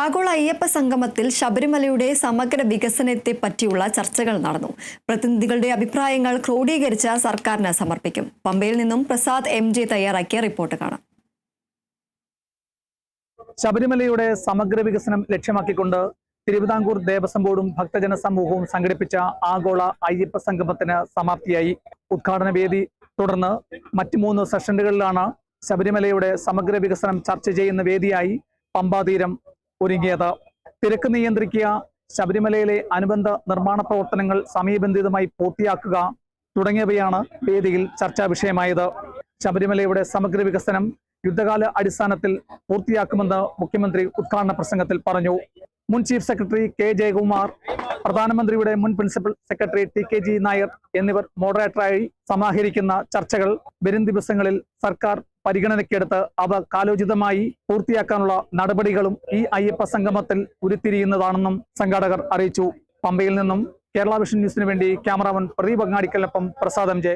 ആഗോള അയ്യപ്പ സംഗമത്തിൽ ശബരിമലയുടെ സമഗ്ര വികസനത്തെ പറ്റിയുള്ള ചർച്ചകൾ നടന്നു. പ്രതിനിധികളുടെ അഭിപ്രായങ്ങൾ ക്രോഡീകരിച്ച സർക്കാരിന് സമർപ്പിക്കും. പമ്പയിൽ നിന്നും പ്രസാദ് എം ജെ തയ്യാറാക്കിയ റിപ്പോർട്ട് കാണാം. ശബരിമലയുടെ സമഗ്ര വികസനം ലക്ഷ്യമാക്കിക്കൊണ്ട് തിരുവിതാംകൂർ ദേവസ്വം ബോർഡും ഭക്തജന സമൂഹവും സംഘടിപ്പിച്ച ആഗോള അയ്യപ്പ സംഗമത്തിന് സമാപ്തിയായി. ഉദ്ഘാടന വേദി തുടർന്ന് മറ്റു മൂന്ന് സെഷനുകളിലാണ് ശബരിമലയുടെ സമഗ്ര വികസനം ചർച്ച ചെയ്യുന്ന വേദിയായി പമ്പാതീരം ഒരുങ്ങിയത്. തിരക്ക് നിയന്ത്രിക്കുക ശബരിമലയിലെ അനുബന്ധ നിർമ്മാണ പ്രവർത്തനങ്ങൾ സമയബന്ധിതമായി പൂർത്തിയാക്കുക തുടങ്ങിയവയാണ് വേദിയിൽ ചർച്ചാ വിഷയമായത്. ശബരിമലയുടെ സമഗ്ര വികസനം യുദ്ധകാല അടിസ്ഥാനത്തിൽ പൂർത്തിയാക്കുമെന്ന് മുഖ്യമന്ത്രി ഉദ്ഘാടന പ്രസംഗത്തിൽ പറഞ്ഞു. മുൻ ചീഫ് സെക്രട്ടറി കെ ജയകുമാർ പ്രധാനമന്ത്രിയുടെ മുൻ principal secretary T K G Nair എന്നിവർ മോഡറേറ്ററായി സമാഹരിക്കുന്ന ചർച്ചകൾ വരും ദിവസങ്ങളിൽ സർക്കാർ പരിഗണനയ്ക്കെടുത്ത് അവ കാലോചിതമായി പൂർത്തിയാക്കാനുള്ള നടപടികളും ഈ അയ്യപ്പ സംഗമത്തിൽ ഉരുത്തിരിയുന്നതാണെന്നും സംഘാടകർ അറിയിച്ചു. പമ്പയിൽ നിന്നും കേരള വിഷൻ ന്യൂസിനു വേണ്ടി ക്യാമറാമൻ പ്രദീപ് അങ്ങാടിക്കലിനൊപ്പം പ്രസാദം ജെ.